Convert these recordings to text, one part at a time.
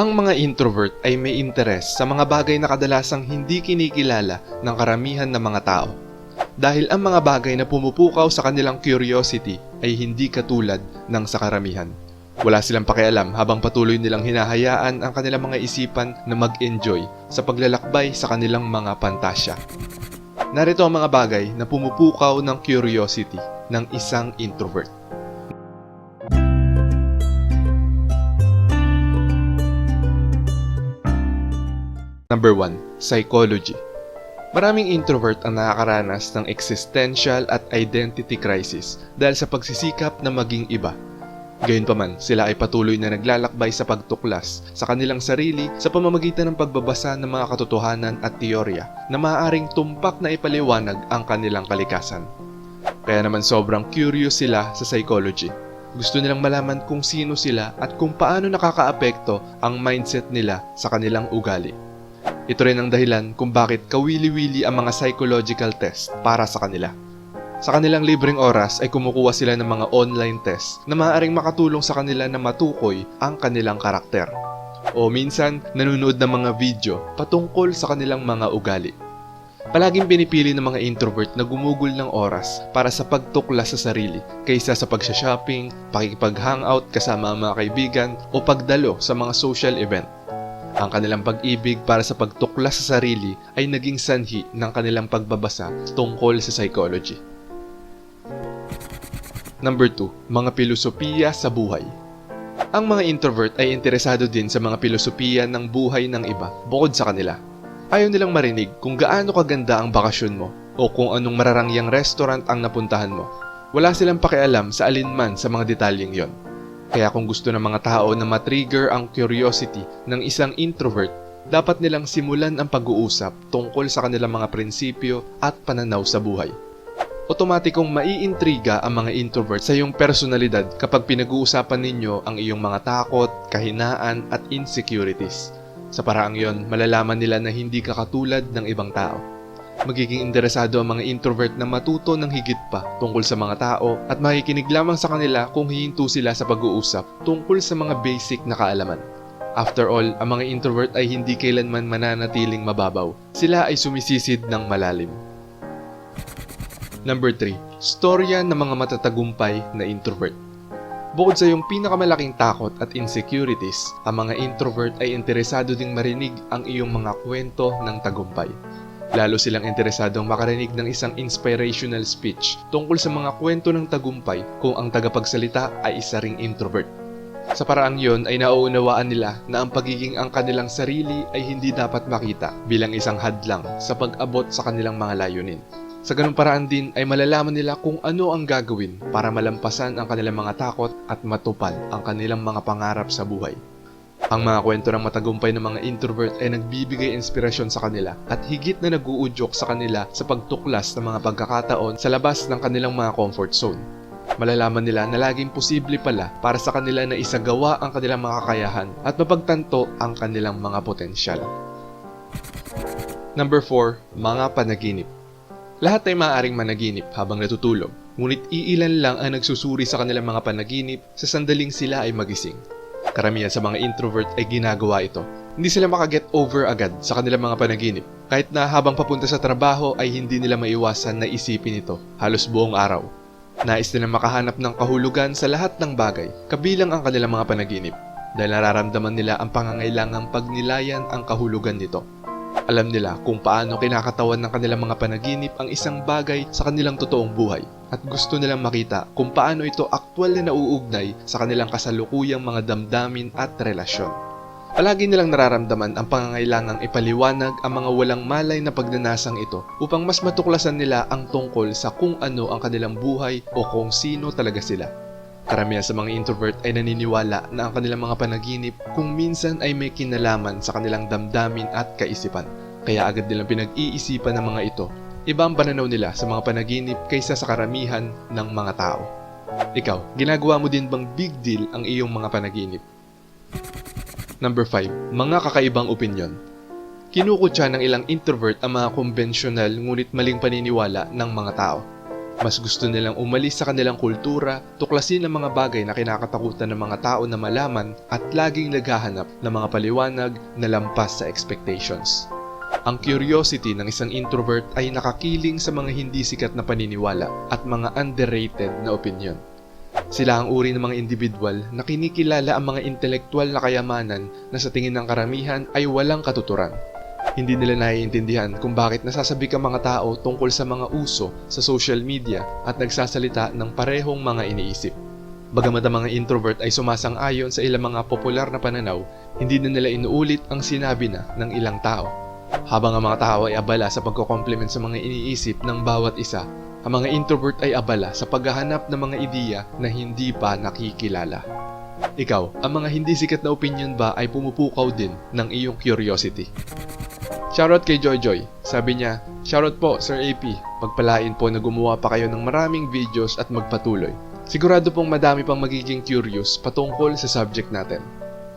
Ang mga introvert ay may interes sa mga bagay na kadalasang hindi kinikilala ng karamihan ng mga tao. Dahil ang mga bagay na pumupukaw sa kanilang curiosity ay hindi katulad ng sa karamihan. Wala silang pakialam habang patuloy nilang hinahayaan ang kanilang mga isipan na mag-enjoy sa paglalakbay sa kanilang mga pantasya. Narito ang mga bagay na pumupukaw ng curiosity ng isang introvert. Number 1. Psychology Maraming introvert ang nakakaranas ng existential at identity crisis dahil sa pagsisikap na maging iba. Gayunpaman, sila ay patuloy na naglalakbay sa pagtuklas sa kanilang sarili sa pamamagitan ng pagbabasa ng mga katotohanan at teorya na maaaring tumpak na ipaliwanag ang kanilang kalikasan. Kaya naman sobrang curious sila sa psychology. Gusto nilang malaman kung sino sila at kung paano nakakaapekto ang mindset nila sa kanilang ugali. Ito rin ang dahilan kung bakit kawili-wili ang mga psychological test para sa kanila. Sa kanilang libreng oras ay kumukuha sila ng mga online test na maaaring makatulong sa kanila na matukoy ang kanilang karakter. O minsan, nanonood ng mga video patungkol sa kanilang mga ugali. Palaging pinipili ng mga introvert na gumugol ng oras para sa pagtuklas sa sarili kaysa sa pagsha-shopping, pakikipag-hangout kasama ang mga kaibigan o pagdalo sa mga social event. Ang kanilang pag-ibig para sa pagtuklas sa sarili ay naging sanhi ng kanilang pagbabasa tungkol sa psychology. Number 2. Mga pilosopiya sa buhay. Ang mga introvert ay interesado din sa mga pilosopiya ng buhay ng iba bukod sa kanila. Ayaw nilang marinig kung gaano kaganda ang bakasyon mo o kung anong mararangyang restaurant ang napuntahan mo. Wala silang pakialam sa alinman sa mga detalyeng yon. Kaya kung gusto ng mga tao na matrigger ang curiosity ng isang introvert, dapat nilang simulan ang pag-uusap tungkol sa kanilang mga prinsipyo at pananaw sa buhay. Otomatikong maiintriga ang mga introvert sa iyong personalidad kapag pinag-uusapan ninyo ang iyong mga takot, kahinaan at insecurities. Sa paraang yon, malalaman nila na hindi ka katulad ng ibang tao. Magiging interesado ang mga introvert na matuto ng higit pa tungkol sa mga tao at makikinig lamang sa kanila kung hihinto sila sa pag-uusap tungkol sa mga basic na kaalaman. After all, ang mga introvert ay hindi kailanman mananatiling mababaw. Sila ay sumisisid ng malalim. Number 3. Storya ng mga matatagumpay na introvert. Bukod sa iyong pinakamalaking takot at insecurities, ang mga introvert ay interesado ding marinig ang iyong mga kwento ng tagumpay. Lalo silang interesadong makarinig ng isang inspirational speech tungkol sa mga kwento ng tagumpay kung ang tagapagsalita ay isa ring introvert. Sa paraang yon ay nauunawaan nila na ang pagiging ang kanilang sarili ay hindi dapat makita bilang isang hadlang sa pag-abot sa kanilang mga layunin. Sa ganung paraan din ay malalaman nila kung ano ang gagawin para malampasan ang kanilang mga takot at matupad ang kanilang mga pangarap sa buhay. Ang mga kwento ng matagumpay ng mga introvert ay nagbibigay inspirasyon sa kanila at higit na naguudyok sa kanila sa pagtuklas ng mga pagkakataon sa labas ng kanilang mga comfort zone. Malalaman nila na laging posible pala para sa kanila na isagawa ang kanilang mga kakayahan at mapagtanto ang kanilang mga potensyal. Number 4. Mga panaginip Lahat ay maaaring managinip habang natutulog, ngunit iilan lang ang nagsusuri sa kanilang mga panaginip sa sandaling sila ay magising. Karamihan sa mga introvert ay ginagawa ito. Hindi sila makaget over agad sa kanilang mga panaginip. Kahit na habang papunta sa trabaho ay hindi nila maiwasan na isipin ito halos buong araw. Nais nilang makahanap ng kahulugan sa lahat ng bagay, kabilang ang kanilang mga panaginip, dahil nararamdaman nila ang pangangailangang pagnilayan ang kahulugan nito. Alam nila kung paano kinakatawan ng kanilang mga panaginip ang isang bagay sa kanilang totoong buhay at gusto nilang makita kung paano ito aktwal na nauugnay sa kanilang kasalukuyang mga damdamin at relasyon. Palagi nilang nararamdaman ang pangangailangang ipaliwanag ang mga walang malay na pagnanasang ito upang mas matuklasan nila ang tungkol sa kung ano ang kanilang buhay o kung sino talaga sila. Karamihan sa mga introvert ay naniniwala na ang kanilang mga panaginip kung minsan ay may kinalaman sa kanilang damdamin at kaisipan. Kaya agad nilang pinag-iisipan ng mga ito. Iba ang pananaw nila sa mga panaginip kaysa sa karamihan ng mga tao. Ikaw, ginagawa mo din bang big deal ang iyong mga panaginip? Number 5. Mga kakaibang opinyon. Kinukutya ng ilang introvert ang mga konbensyonal ngunit maling paniniwala ng mga tao. Mas gusto nilang umalis sa kanilang kultura, tuklasin ang mga bagay na kinakatakutan ng mga tao na malaman at laging naghahanap ng mga paliwanag na lampas sa expectations. Ang curiosity ng isang introvert ay nakakiling sa mga hindi sikat na paniniwala at mga underrated na opinion. Sila ang uri ng mga individual na kinikilala ang mga intelektual na kayamanan na sa tingin ng karamihan ay walang katuturan. Hindi nila naiintindihan kung bakit nasasabik ang mga tao tungkol sa mga uso sa social media at nagsasalita ng parehong mga iniisip. Bagamat ang mga introvert ay sumasang-ayon sa ilang mga popular na pananaw, hindi na nila inuulit ang sinabi na ng ilang tao. Habang ang mga tao ay abala sa pagko-compliment sa mga iniisip ng bawat isa, ang mga introvert ay abala sa paghahanap ng mga ideya na hindi pa nakikilala. Ikaw, ang mga hindi sikat na opinion ba ay pumupukaw din ng iyong curiosity? Shoutout kay Joy Joy. Sabi niya, Shoutout po, Sir AP. Pagpalain po na gumawa pa kayo ng maraming videos at magpatuloy. Sigurado pong madami pang magiging curious patungkol sa subject natin.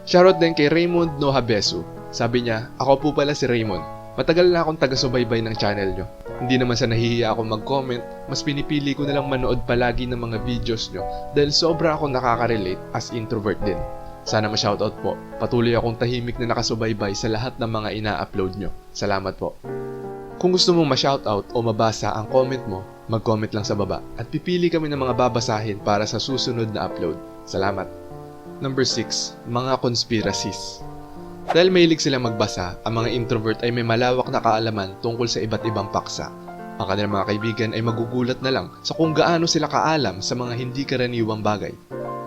Shoutout din kay Raymond Nohabesu. Sabi niya, ako po pala si Raymond. Matagal na akong taga-subaybay ng channel nyo. Hindi naman sa nahihiya ako mag-comment, mas pinipili ko nalang manood palagi ng mga videos nyo dahil sobra akong nakaka-relate as introvert din. Sana ma-shoutout po. Patuloy akong tahimik na nakasubaybay sa lahat ng mga ina-upload nyo. Salamat po. Kung gusto mong ma-shoutout o mabasa ang comment mo, mag-comment lang sa baba at pipili kami ng mga babasahin para sa susunod na upload. Salamat. Number 6. Mga conspiracies. Dahil mahilig silang magbasa, ang mga introvert ay may malawak na kaalaman tungkol sa iba't ibang paksa. Ang kanilang mga kaibigan ay magugulat na lang sa kung gaano sila kaalam sa mga hindi karaniwang bagay.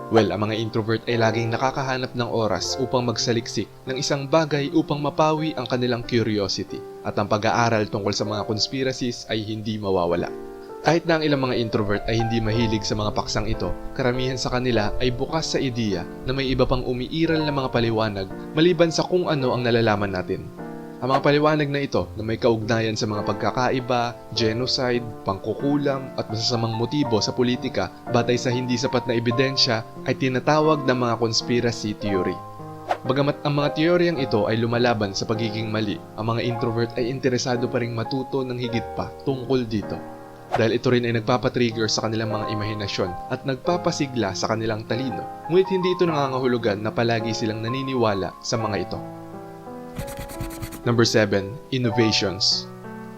Well, ang mga introvert ay laging nakakahanap ng oras upang magsaliksik ng isang bagay upang mapawi ang kanilang curiosity at ang pag-aaral tungkol sa mga conspiracies ay hindi mawawala. Kahit na ang ilang mga introvert ay hindi mahilig sa mga paksang ito, karamihan sa kanila ay bukas sa ideya na may iba pang umiiral na mga paliwanag maliban sa kung ano ang nalalaman natin. Ang mga paliwanag na ito na may kaugnayan sa mga pagkakaiba, genocide, pangkukulam at masasamang motibo sa politika batay sa hindi sapat na ebidensya ay tinatawag na mga conspiracy theory. Bagamat ang mga teoryang ito ay lumalaban sa pagiging mali, ang mga introvert ay interesado pa ring matuto ng higit pa tungkol dito. Dahil ito rin ay nagpapatrigger sa kanilang mga imahinasyon at nagpapasigla sa kanilang talino, ngunit hindi ito nangangahulugan na palagi silang naniniwala sa mga ito. Number 7. Innovations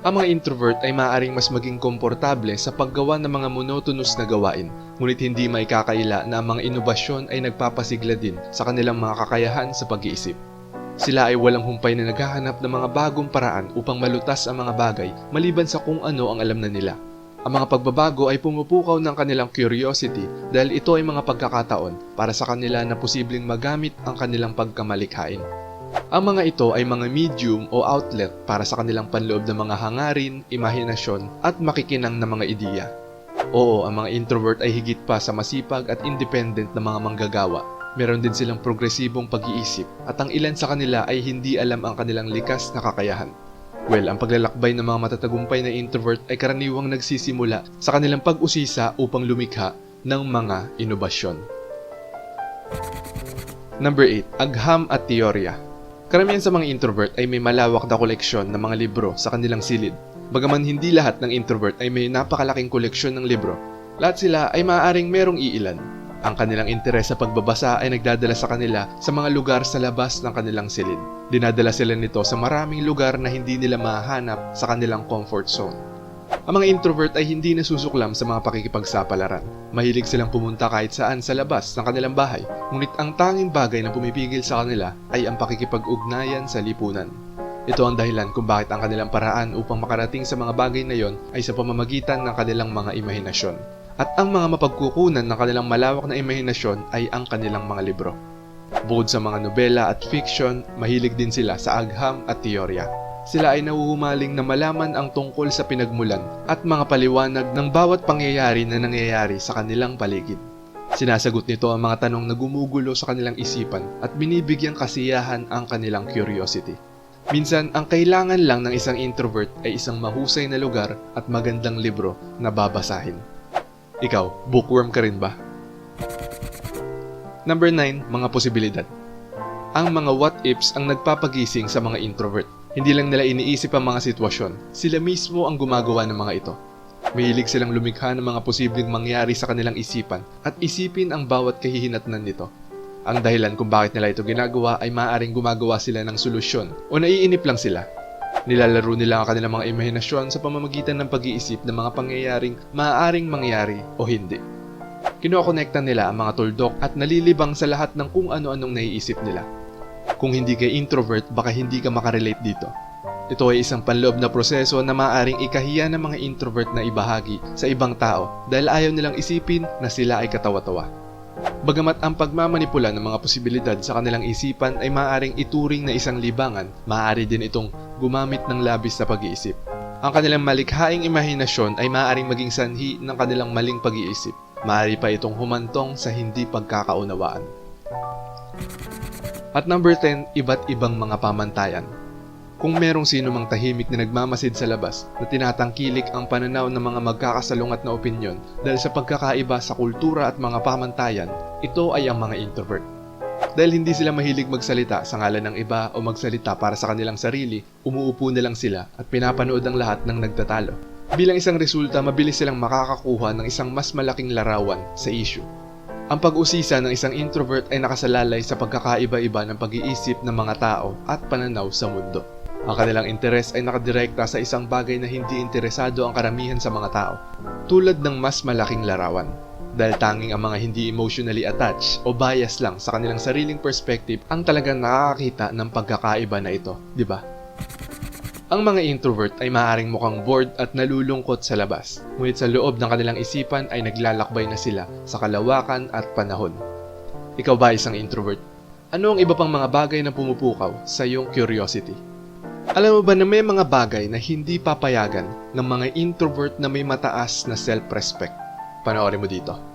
Ang mga introvert ay maaaring mas maging komportable sa paggawa ng mga monotonous na gawain, ngunit hindi may kakaila na ang mga inobasyon ay nagpapasigla din sa kanilang mga kakayahan sa pag-iisip. Sila ay walang humpay na naghahanap ng mga bagong paraan upang malutas ang mga bagay maliban sa kung ano ang alam na nila. Ang mga pagbabago ay pumupukaw ng kanilang curiosity dahil ito ay mga pagkakataon para sa kanila na posibleng magamit ang kanilang pagkamalikhain. Ang mga ito ay mga medium o outlet para sa kanilang panloob ng mga hangarin, imahinasyon at makikinang na mga ideya. Oo, ang mga introvert ay higit pa sa masipag at independent na mga manggagawa. Meron din silang progresibong pag-iisip at ang ilan sa kanila ay hindi alam ang kanilang likas na kakayahan. Well, ang paglalakbay ng mga matatagumpay na introvert ay karaniwang nagsisimula sa kanilang pag-usisa upang lumikha ng mga inobasyon. Number 8. Agham at teorya. Karamihan sa mga introvert ay may malawak na koleksyon ng mga libro sa kanilang silid. Bagaman hindi lahat ng introvert ay may napakalaking koleksyon ng libro, lahat sila ay maaaring merong iilan. Ang kanilang interes sa pagbabasa ay nagdadala sa kanila sa mga lugar sa labas ng kanilang silid. Dinadala sila nito sa maraming lugar na hindi nila mahanap sa kanilang comfort zone. Ang mga introvert ay hindi nasusuklam sa mga pakikipagsapalaran. Mahilig silang pumunta kahit saan sa labas ng kanilang bahay, ngunit ang tanging bagay na pumipigil sa kanila ay ang pakikipag-ugnayan sa lipunan. Ito ang dahilan kung bakit ang kanilang paraan upang makarating sa mga bagay na yon ay sa pamamagitan ng kanilang mga imahinasyon. At ang mga mapagkukunan ng kanilang malawak na imahinasyon ay ang kanilang mga libro. Bukod sa mga nobela at fiction, mahilig din sila sa agham at teorya. Sila ay nauhumaling na malaman ang tungkol sa pinagmulan at mga paliwanag ng bawat pangyayari na nangyayari sa kanilang paligid. Sinasagot nito ang mga tanong na gumugulo sa kanilang isipan at binibigyang kasiyahan ang kanilang curiosity. Minsan, ang kailangan lang ng isang introvert ay isang mahusay na lugar at magandang libro na babasahin. Ikaw, bookworm ka rin ba? Number 9, mga posibilidad. Ang mga what-ifs ang nagpapagising sa mga introvert. Hindi lang nila iniisip ang mga sitwasyon, sila mismo ang gumagawa ng mga ito. Mahilig silang lumikha ng mga posibleng mangyari sa kanilang isipan at isipin ang bawat kahihinatnan nito. Ang dahilan kung bakit nila ito ginagawa ay maaaring gumagawa sila ng solusyon o naiinip lang sila. Nilalaro nila ang kanilang mga imahinasyon sa pamamagitan ng pag-iisip ng mga pangyayaring maaaring mangyari o hindi. Kinokonekta nila ang mga tuldok at nalilibang sa lahat ng kung ano-anong naiisip nila. Kung hindi ka introvert, baka hindi ka makarelate dito. Ito ay isang panloob na proseso na maaaring ikahiya ng mga introvert na ibahagi sa ibang tao dahil ayaw nilang isipin na sila ay katawa-tawa. Bagamat ang pagmamanipula ng mga posibilidad sa kanilang isipan ay maaaring ituring na isang libangan, maaari din itong gumamit ng labis na pag-iisip. Ang kanilang malikhaing imahinasyon ay maaaring maging sanhi ng kanilang maling pag-iisip. Maaari pa itong humantong sa hindi pagkakaunawaan. At number 10, iba't ibang mga pamantayan. Kung merong sino mang tahimik na nagmamasid sa labas na tinatangkilik ang pananaw ng mga magkakasalungat na opinyon dahil sa pagkakaiba sa kultura at mga pamantayan, ito ay ang mga introvert. Dahil hindi sila mahilig magsalita sa ngalan ng iba o magsalita para sa kanilang sarili, umuupo na lang sila at pinapanood ang lahat ng nagtatalo. Bilang isang resulta, mabilis silang makakakuha ng isang mas malaking larawan sa issue. Ang pag-usisa ng isang introvert ay nakasalalay sa pagkakaiba-iba ng pag-iisip ng mga tao at pananaw sa mundo. Ang kanilang interes ay nakadirekta sa isang bagay na hindi interesado ang karamihan sa mga tao, tulad ng mas malaking larawan. Dahil tanging ang mga hindi emotionally attached o bias lang sa kanilang sariling perspective ang talagang nakakakita ng pagkakaiba na ito, di ba? Ang mga introvert ay maaaring mukhang bored at nalulungkot sa labas, ngunit sa loob ng kanilang isipan ay naglalakbay na sila sa kalawakan at panahon. Ikaw ba isang introvert? Ano ang iba pang mga bagay na pumupukaw sa iyong curiosity? Alam mo ba na may mga bagay na hindi papayagan ng mga introvert na may mataas na self-respect? Panoorin mo dito.